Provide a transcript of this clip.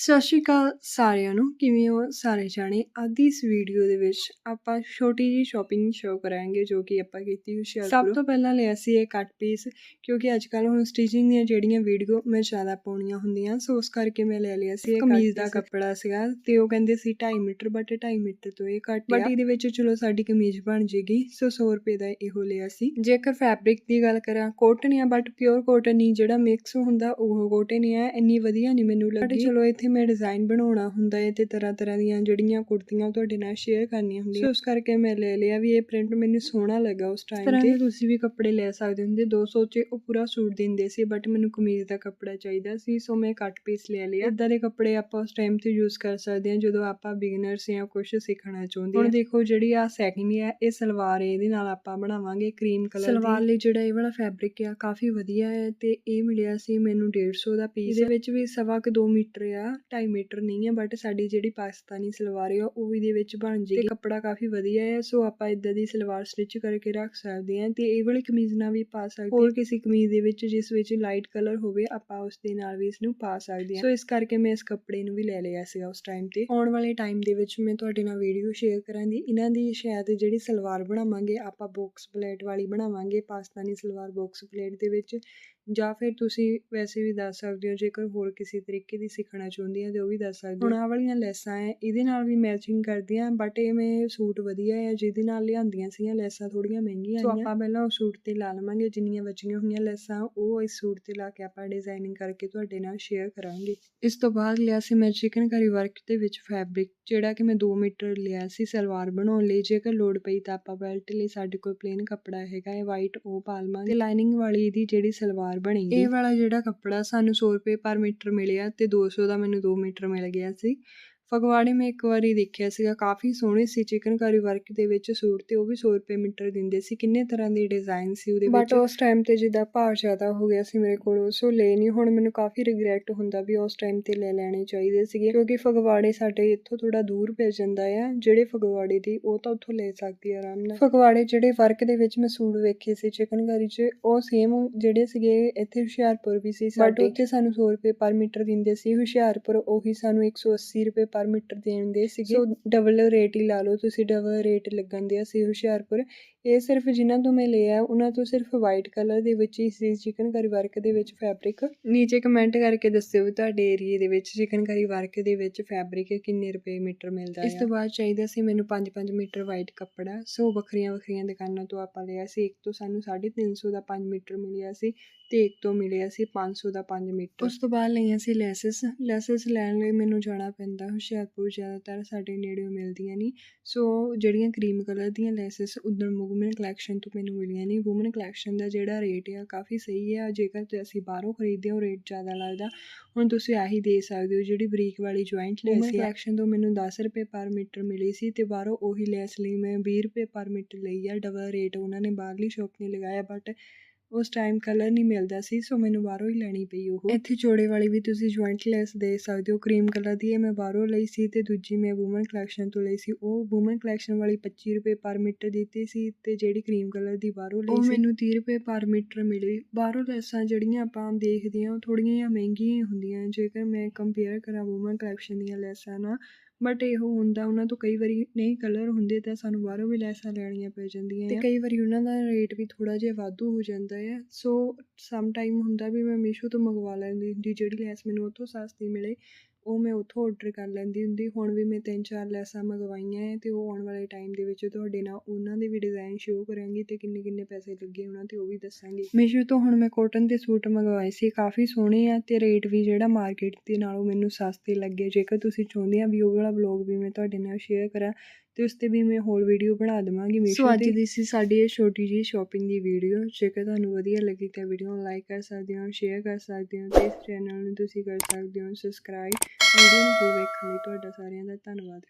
ਸਤਿ ਸ਼੍ਰੀ ਅਕਾਲ ਸਾਰਿਆਂ ਨੂੰ ਕਿਵੇਂ ਹੋ ਸਾਰੇ ਜਾਣੇ? ਅੱਜ ਇਸ ਵੀਡੀਓ ਦੇ ਵਿੱਚ ਆਪਾਂ ਛੋਟੀ ਜੀ ਸ਼ਾਪਿੰਗ ਸ਼ੋ ਕਰਾਂਗੇ ਜੋ ਕਿ ਆਪਾਂ ਕੀਤੀ ਹੁਸ਼ਿਆਰਪੁਰ। ਸਭ ਤੋਂ ਪਹਿਲਾਂ ਲਿਆ ਸੀ ਇਹ ਕੱਟ ਪੀਸ ਕਿਉਂਕਿ ਅੱਜ ਕੱਲ ਹੁਣ ਸਟਿਚਿੰਗ ਦੀਆਂ ਜਿਹੜੀਆਂ ਵੀਡੀਓ ਮੈਂ ਜ਼ਿਆਦਾ ਪਾਉਣੀਆਂ ਹੁੰਦੀਆਂ ਸੋ ਉਸ ਕਰਕੇ ਮੈਂ ਲੈ ਲਿਆ ਸੀ ਇਹ ਕਮੀਜ਼ ਦਾ ਕੱਪੜਾ ਸੀਗਾ ਤੇ ਉਹ ਕਹਿੰਦੇ ਸੀ 2.5 ਮੀਟਰ ਬਟ 2.5 ਮੀਟਰ ਤੋਂ ਇਹ ਘੱਟ ਬਟ ਇਹਦੇ ਵਿੱਚ ਚਲੋ ਸਾਡੀ ਕਮੀਜ਼ ਬਣ ਜੇਗੀ ਸੋ 100 ਰੁਪਏ ਦਾ ਇਹੋ ਲਿਆ ਸੀ। ਜੇਕਰ ਫੈਬਰਿਕ ਦੀ ਗੱਲ ਕਰਾਂ ਕੋਟਨ ਆ ਬਟ ਪਿਓਰ ਕੋਟਨ ਨਹੀਂ ਜਿਹੜਾ ਮਿਕਸ ਹੁੰਦਾ ਉਹ ਕੋਟਨ ਹੀ ਹੈ ਇੰਨੀ ਵਧੀਆ ਨਹੀਂ ਮੈਨੂੰ ਲੱਗੀ। ਚਲੋ ਇੱਥੇ ਮੈਂ ਡਿਜ਼ਾਈਨ ਬਣਾਉਣਾ ਹੁੰਦਾ ਹੈ ਤੇ ਤਰ੍ਹਾਂ ਤਰ੍ਹਾਂ ਦੀਆਂ ਜਿਹੜੀਆਂ ਕੁੜਤੀਆਂ ਤੁਹਾਡੇ ਨਾਲ ਸ਼ੇਅਰ ਕਰਨੀਆਂ ਹੁੰਦੀਆਂ। ਸੋ ਉਸ ਕਰਕੇ ਮੈਂ ਲੈ ਲਿਆ ਵੀ ਇਹ ਪ੍ਰਿੰਟ ਮੈਨੂੰ ਸੋਹਣਾ ਲੱਗਾ ਉਸ ਟਾਈਮ ਤੇ। ਤੁਸੀਂ ਵੀ ਕੱਪੜੇ ਲੈ ਸਕਦੇ ਹੁੰਦੇ 200 ਚ ਉਹ ਪੂਰਾ ਸੂਟ ਦਿੰਦੇ ਸੀ ਬਟ ਮੈਨੂੰ ਕਮੀਜ਼ ਦਾ ਕੱਪੜਾ ਚਾਹੀਦਾ ਸੀ ਸੋ ਮੈਂ ਕੱਟ ਪੀਸ ਲੈ ਲਿਆ। ਇਦਾਂ ਦੇ ਕੱਪੜੇ ਆਪਾਂ ਉਸ ਟਾਈਮ ਤੇ ਯੂਜ਼ ਕਰ ਸਕਦੇ ਹਾਂ ਜਦੋਂ ਆਪਾਂ ਬਿਗਨਰਸ ਜਾਂ ਕੁਝ ਸਿੱਖਣਾ ਚਾਹੁੰਦੇ ਹਾਂ। ਹੁਣ ਦੇਖੋ ਜਿਹੜੀ ਆ ਸੈਕਿੰਡ ਹੈ ਇਹ ਸਲਵਾਰ ਹੈ ਇਹਦੇ ਨਾਲ ਆਪਾਂ ਬਣਾਵਾਂਗੇ ਕਰੀਮ ਕਲਰ ਦੀ। ਸਲਵਾਰ ਲਈ ਜਿਹੜਾ ਇਹ ਵਾਲਾ ਫੈਬਰਿਕ ਆ ਕਾਫੀ ਵਧੀਆ ਹੈ ਤੇ ਇਹ ਮਿਲਿਆ ਸੀ ਮੈਨੂੰ 150 ਦਾ ਪੀਸ ਇਹਦੇ ਵਿੱਚ ਵੀ ਸਵਾ ਕੁ 2 ਮੀਟਰ ਆ 2.5 ਮੀਟਰ ਨਹੀਂ ਹੈ ਬਟ ਸਾਡੀ ਜਿਹੜੀ ਪਾਕਿਸਤਾਨੀ ਸਲਵਾਰ ਹੈ ਉਹ ਇਹਦੇ ਵਿੱਚ ਬਣ ਜੇਗੀ। ਕੱਪੜਾ ਕਾਫੀ ਵਧੀਆ ਹੈ ਸੋ ਆਪਾਂ ਇਦਾਂ ਦੀ ਸਲਵਾਰ ਸਟਿਚ ਕਰਕੇ ਰੱਖ ਸਕਦੇ ਹਾਂ ਤੇ ਇਹ ਵਾਲੀ ਕਮੀਜ਼ ਨਾਲ ਵੀ ਪਾ ਸਕਦੇ ਹੋਰ? ਕਿਸੇ ਕਮੀਜ਼ ਦੇ ਵਿੱਚ ਜਿਸ ਵਿੱਚ ਲਾਈਟ ਕਲਰ ਹੋਵੇ ਆਪਾਂ ਉਸ ਦੇ ਨਾਲ ਵੀ ਇਸ ਨੂੰ ਪਾ ਸਕਦੇ ਹਾਂ। ਸੋ ਇਸ ਕਰਕੇ ਮੈਂ ਇਸ ਕੱਪੜੇ ਨੂੰ ਵੀ ਲੈ ਲਿਆ ਸੀਗਾ ਉਸ ਟਾਈਮ ਤੇ। ਆਉਣ ਵਾਲੇ ਟਾਈਮ ਦੇ ਵਿੱਚ ਮੈਂ ਤੁਹਾਡੇ ਨਾਲ ਵੀਡੀਓ ਸ਼ੇਅਰ ਕਰਾਂਗੀ। ਇਹਨਾਂ ਦੀ ਸ਼ਾਇਦ ਜਿਹੜੀ ਸਲਵਾਰ ਬਣਾਵਾਂਗੇ ਆਪਾਂ ਬਾਕਸ ਪਲੇਟ ਵਾਲੀ ਬਣਾਵਾਂਗੇ ਪਾਕਿਸਤਾਨੀ ਸਲਵਾਰ ਬਾਕਸ ਪਲੇਟ ਦੇ ਵਿੱਚ। ਜਾਂ ਫਿਰ ਤੁਸੀਂ ਵੈਸੇ ਵੀ ਦੱਸ ਸਕਦੇ ਹੋ ਜੇਕਰ ਹੋਰ ਕਿਸੇ ਤਰੀਕੇ ਦੀ ਸਿੱਖਣਾ ਚਾਹੁੰਦੀ ਆ ਤੇ ਉਹ ਵੀ ਦੱਸ ਸਕਦੇ ਹੁਣ ਆਹ ਵਾਲੀਆਂ ਲੈਸਾਂ ਹੈ ਇਹਦੇ ਨਾਲ ਵੀ ਮੈਚਿੰਗ ਕਰਦੀਆਂ ਬਟ ਇਹ ਮੈਂ ਸੂਟ ਵਧੀਆ ਹੈ ਜਿਹਦੇ ਨਾਲ ਲਿਆਂਦੀਆਂ ਸੀਗੀਆਂ ਲੈਸਾਂ ਥੋੜੀਆਂ ਮਹਿੰਗੀਆਂ ਆਈਆਂ। ਸੋ ਆਪਾਂ ਪਹਿਲਾਂ ਉਹ ਸੂਟ ਤੇ ਲਾ ਲਵਾਂਗੇ ਜਿੰਨੀਆਂ ਬਚੀਆਂ ਹੋਈਆਂ ਲੈਸਾਂ ਉਹ ਇਸ ਸੂਟ ਤੇ ਲਾ ਕੇ ਆਪਾਂ ਡਿਜ਼ਾਈਨਿੰਗ ਕਰਕੇ ਤੁਹਾਡੇ ਨਾਲ ਸ਼ੇਅਰ ਕਰਾਂਗੇ। ਇਸ ਤੋਂ ਬਾਅਦ ਲਿਆ ਸੀ ਮੈਂ ਚਿਕਨ ਕਰੀ ਵਰਕ ਦੇ ਵਿੱਚ ਫੈਬਰਿਕ ਜਿਹੜਾ ਕਿ ਮੈਂ 2 ਮੀਟਰ ਲਿਆ ਸੀ ਸਲਵਾਰ ਬਣਾਉਣ ਲਈ। ਜੇਕਰ ਲੋੜ ਪਈ ਤਾਂ ਆਪਾਂ ਬੈਲਟ ਲਈ ਸਾਡੇ ਕੋਲ ਪਲੇਨ ਕੱਪੜਾ ਹੈਗਾ ਹੈ ਵਾਈਟ ਉਹ ਪਾ ਲਵਾਂਗੇ। ਤੇ ਲਾਈਨਿੰਗ ਵਾਲੀ ਇਹਦੀ ਜਿਹੜੀ ਸਲਵਾਰ ਬਣੇਗੀ ਇਹ ਵਾਲਾ ਜਿਹੜਾ ਕੱਪੜਾ ਸਾਨੂੰ 100 ਰੁਪਏ ਪਰ ਮੀਟਰ ਮਿਲਿਆ ਤੇ 200 ਦਾ ਮੈਨੂੰ 2 ਮੀਟਰ ਮਿਲ ਗਿਆ ਸੀ। ਫਗਵਾੜੇ ਮੈਂ ਇੱਕ ਵਾਰੀ ਦੇਖਿਆ ਸੀਗਾ ਕਾਫੀ ਸੋਹਣੇ ਸੀ ਚਿਕਨਕਾਰੀ ਵਰਕ ਦੇ ਵਿੱਚ ਸੂਟ ਤੇ ਉਹ ਵੀ 100 ਰੁਪਏ ਮੀਟਰ ਦਿੰਦੇ ਸੀ। ਕਿੰਨੇ ਤਰ੍ਹਾਂ ਦੇ ਡਿਜ਼ਾਈਨ ਸੀ ਉਹਦੇ ਵਿੱਚ? ਬਟ ਉਸ ਟਾਈਮ ਤੇ ਜਿੱਦਾਂ ਭਾਅ ਜ਼ਿਆਦਾ ਹੋ ਗਿਆ ਸੀ ਮੇਰੇ ਕੋਲ ਸੋ ਲੈ ਨਹੀਂ ਹੁਣ ਮੈਨੂੰ ਕਾਫੀ ਰਿਗਰੈਟ ਹੁੰਦਾ ਵੀ ਉਸ ਟਾਈਮ ਤੇ ਲੈ ਲੈਣੇ ਚਾਹੀਦੇ ਸੀਗੇ। ਕਿਉਂਕਿ ਫਗਵਾੜੇ ਸਾਡੇ ਇੱਥੋਂ ਥੋੜਾ ਦੂਰ ਪੈ ਜਾਂਦਾ ਆ ਜਿਹੜੇ ਫਗਵਾੜੇ ਦੀ ਉਹ ਤਾਂ ਉੱਥੋਂ ਲੈ ਸਕਦੀ ਆ ਆਰਾਮ ਨਾਲ। ਫਗਵਾੜੇ ਜਿਹੜੇ ਵਰਕ ਦੇ ਵਿੱਚ ਮੈਂ ਸੂਟ ਵੇਖੇ ਸੀ ਚਿਕਨਕਾਰੀ 'ਚ ਉਹ ਸੇਮ ਜਿਹੜੇ ਸੀਗੇ ਇੱਥੇ ਹੁਸ਼ਿਆਰਪੁਰ ਵੀ ਸੀ ਬਟ ਉੱਥੇ ਸਾਨੂੰ 100 ਰੁਪਏ ਪਰ ਮੀਟਰ ਦਿੰਦੇ ਸੀ ਹੁਸ਼ਿਆਰਪੁਰ ਉਹੀ ਸਾਨੂੰ 180 ਰੁਪਏ ਪਰ ਮੀਟਰ ਦੇਣ ਦੇ ਸੀਗੇ। ਸੋ ਡਬਲ ਰੇਟ ਹੀ ਲਾ ਲਓ। ਤੁਸੀਂ ਡਬਲ ਰੇਟ ਲੱਗਣ ਦੇ ਸੀ ਹੁਸ਼ਿਆਰਪੁਰ ਇਹ ਸਿਰਫ ਜਿਨ੍ਹਾਂ ਤੋਂ ਮੈਂ ਲਿਆ ਉਹਨਾਂ ਤੋਂ ਸਿਰਫ ਵਾਈਟ ਕਲਰ ਦੇ ਵਿੱਚ ਹੀ ਸੀ ਚਿਕਨ ਕਰੀ ਵਰਕ ਦੇ ਵਿੱਚ ਫੈਬਰਿਕ ਨੀਚੇ ਕਮੈਂਟ ਕਰਕੇ ਦੱਸਿਓ ਵੀ ਤੁਹਾਡੇ ਏਰੀਏ ਦੇ ਵਿੱਚ ਚਿਕਨ ਕਰੀ ਵਰਕ ਦੇ ਵਿੱਚ ਫੈਬਰਿਕ ਕਿੰਨੇ ਰੁਪਏ ਮੀਟਰ ਮਿਲਦਾ ਹੈ ਇਸ ਤੋਂ ਬਾਅਦ ਚਾਹੀਦਾ ਸੀ ਮੈਨੂੰ 5-5 ਮੀਟਰ ਵਾਈਟ ਕੱਪੜਾ। ਸੋ ਵੱਖਰੀਆਂ ਵੱਖਰੀਆਂ ਦੁਕਾਨਾਂ ਤੋਂ ਆਪਾਂ ਲਿਆ ਸੀ। ਇੱਕ ਤੋਂ ਸਾਨੂੰ 350 ਦਾ 5 ਮੀਟਰ ਮਿਲਿਆ ਸੀ ਤੇ ਇੱਕ ਤੋਂ ਮਿਲਿਆ ਸੀ 500 ਦਾ 5 ਮੀਟਰ। ਉਸ ਤੋਂ ਬਾਅਦ ਲਈਆਂ ਸੀ ਲੈਸਸ। ਲੈਸਸ ਲੈਣ ਲਈ ਮੈਨੂੰ ਜਾਣਾ ਪੈਂਦਾ ਹੁਸ਼ਿਆਰਪੁਰ ਜ਼ਿਆਦਾਤਰ ਸਾਡੇ ਨੇੜੇ ਮਿਲਦੀਆਂ ਨਹੀਂ। ਸੋ ਜਿਹੜੀਆਂ ਕਰੀਮ ਕਲਰ ਦੀਆਂ ਲੈਸਸ ਉਧਰ ਵੂਮਨ ਕਲੈਕਸ਼ਨ ਤੋਂ ਮੈਨੂੰ ਮਿਲੀਆਂ ਨਹੀਂ ਵੂਮਨ ਕਲੈਕਸ਼ਨ ਦਾ ਜਿਹੜਾ ਰੇਟ ਆ ਕਾਫੀ ਸਹੀ ਹੈ ਜੇਕਰ ਤੇ ਅਸੀਂ ਬਾਹਰੋਂ ਖਰੀਦਦੇ ਹਾਂ ਰੇਟ ਜ਼ਿਆਦਾ ਲੱਗਦਾ। ਹੁਣ ਤੁਸੀਂ ਆਹੀ ਦੇ ਸਕਦੇ ਹੋ ਜਿਹੜੀ ਬਰੀਕ ਵਾਲੀ ਜੁਆਇੰਟ ਲੈਸ ਹੈ ਕਲੈਕਸ਼ਨ ਤੋਂ ਮੈਨੂੰ 10 ਰੁਪਏ ਪਰ ਮੀਟਰ ਮਿਲੀ ਸੀ ਤੇ ਬਾਹਰੋਂ ਉਹੀ ਲੈਸ ਲਈ ਮੈਂ 20 ਰੁਪਏ ਪਰ ਮੀਟਰ ਲਈ ਆ। ਡਬਲ ਰੇਟ ਉਹਨਾਂ ਨੇ ਬਾਹਰਲੀ ਸ਼ਾਪ ਨੇ ਲਗਾਇਆ ਬਟ ਉਸ ਟਾਈਮ ਕਲਰ ਨਹੀਂ ਮਿਲਦਾ ਸੀ ਸੋ ਮੈਨੂੰ ਬਾਹਰੋਂ ਹੀ ਲੈਣੀ ਪਈ ਉਹ। ਇੱਥੇ ਚੋੜੇ ਵਾਲੀ ਵੀ ਤੁਸੀਂ ਜੁਆਇੰਟ ਲੈਸ ਦੇ ਸਕਦੇ ਹੋ ਕਰੀਮ ਕਲਰ ਦੀ ਹੈ ਮੈਂ ਬਾਹਰੋਂ ਲਈ ਸੀ ਤੇ ਦੂਜੀ ਮੈਂ ਵੂਮਨ ਕਲੈਕਸ਼ਨ ਤੋਂ ਲਈ ਸੀ। ਉਹ ਵੂਮਨ ਕਲੈਕਸ਼ਨ ਵਾਲੀ 25 ਰੁਪਏ ਪਰ ਮੀਟਰ ਦਿੱਤੀ ਸੀ ਤੇ ਜਿਹੜੀ ਕਰੀਮ ਕਲਰ ਦੀ ਬਾਹਰੋਂ ਲਈ ਸੀ। ਉਹ ਮੈਨੂੰ 30 ਰੁਪਏ ਪਰ ਮੀਟਰ ਮਿਲੀ। ਬਾਹਰੋਂ ਲੈਸਾਂ ਜਿਹੜੀਆਂ ਆਪਾਂ ਦੇਖਦੇ ਹਾਂ ਉਹ ਥੋੜੀਆਂ ਜਿਹਾ ਮਹਿੰਗੀਆਂ ਹੁੰਦੀਆਂ। ਜੇਕਰ ਮੈਂ ਕੰਪੇਅਰ ਕਰਾਂ ਵੂਮਨ ਕਲੈਕਸ਼ਨ ਦੀਆਂ ਲੈਸਾਂ ਨਾਲ ਬਟ ਇਹੋ ਹੁੰਦਾ ਉਹਨਾਂ ਤੋਂ ਕਈ ਵਾਰੀ ਨਹੀਂ ਕਲਰ ਹੁੰਦੇ ਤਾਂ ਸਾਨੂੰ ਬਾਹਰੋਂ ਵੀ ਲੈਸਾਂ ਲੈਣੀਆਂ ਪੈ ਜਾਂਦੀਆਂ ਤੇ ਕਈ ਵਾਰੀ ਉਹਨਾਂ ਦਾ ਰੇਟ ਵੀ ਥੋੜਾ ਜਿਹਾ ਵਾਧੂ ਹੋ ਜਾਂਦਾ ਹੈ ਸੋ ਸਮ ਟਾਈਮ ਹੁੰਦਾ ਵੀ ਮੈਂ ਮੀਸ਼ੋ ਤੋਂ ਮੰਗਵਾ ਲੈਂਦੀ ਹੁੰਦੀ ਜਿਹੜੀ ਲੈਸ ਮੈਨੂੰ ਉੱਥੋਂ ਸਸਤੀ ਮਿਲੇ। ਉਹ ਮੈਂ ਉੱਥੋਂ ਔਡਰ ਕਰ ਲੈਂਦੀ ਹੁੰਦੀ, ਹੁਣ ਵੀ ਮੈਂ ਤਿੰਨ ਚਾਰ ਲੈਸਾਂ ਮੰਗਵਾਈਆਂ ਹੈ ਅਤੇ ਉਹ ਆਉਣ ਵਾਲੇ ਟਾਈਮ ਦੇ ਵਿੱਚ ਤੁਹਾਡੇ ਨਾਲ ਉਹਨਾਂ ਦੇ ਵੀ ਡਿਜ਼ਾਇਨ ਸ਼ੋਅ ਕਰਾਂਗੀ ਅਤੇ ਕਿੰਨੇ ਕਿੰਨੇ ਪੈਸੇ ਲੱਗੇ ਉਹਨਾਂ ਤੇ ਉਹ ਵੀ ਦੱਸਾਂਗੀ। ਮੀਸ਼ੋ ਤੋਂ ਹੁਣ ਮੈਂ ਕੋਟਨ ਦੇ ਸੂਟ ਮੰਗਵਾਏ ਸੀ, ਕਾਫੀ ਸੋਹਣੇ ਆ ਅਤੇ ਰੇਟ ਵੀ ਜਿਹੜਾ ਮਾਰਕੀਟ ਦੇ ਨਾਲੋਂ ਮੈਨੂੰ ਸਸਤੇ ਲੱਗੇ। ਜੇਕਰ ਤੁਸੀਂ ਚਾਹੁੰਦੇ ਆ ਵੀ ਉਹ ਵਾਲਾ ਵਲੌਗ ਵੀ ਮੈਂ ਤੁਹਾਡੇ ਨਾਲ ਸ਼ੇਅਰ ਕਰਾਂ ਤੇ ਉਸ ਤੇ ਵੀ ਮੈਂ ਹੋਰ ਵੀਡੀਓ ਬਣਾ ਦਵਾਂਗੀ। ਮੀਸ਼ੋ ਤੇ ਅੱਜ ਦੀ ਸੀ ਸਾਡੀ ਇਹ ਛੋਟੀ ਜੀ ਸ਼ਾਪਿੰਗ ਦੀ ਵੀਡੀਓ ਜੇਕਰ ਤੁਹਾਨੂੰ ਵਧੀਆ ਲੱਗੀ ਤਾਂ ਵੀਡੀਓ ਨੂੰ ਲਾਈਕ ਕਰ ਸਕਦੇ ਹੋ ਸ਼ੇਅਰ ਕਰ ਸਕਦੇ ਹੋ ਤੇ ਇਸ ਚੈਨਲ ਨੂੰ ਤੁਸੀਂ ਕਰ ਸਕਦੇ ਹੋ ਸਬਸਕ੍ਰਾਈਬ ਵੀਡੀਓ ਨੂੰ ਵੇਖਣ ਲਈ ਤੁਹਾਡਾ ਸਾਰਿਆਂ ਦਾ ਧੰਨਵਾਦ।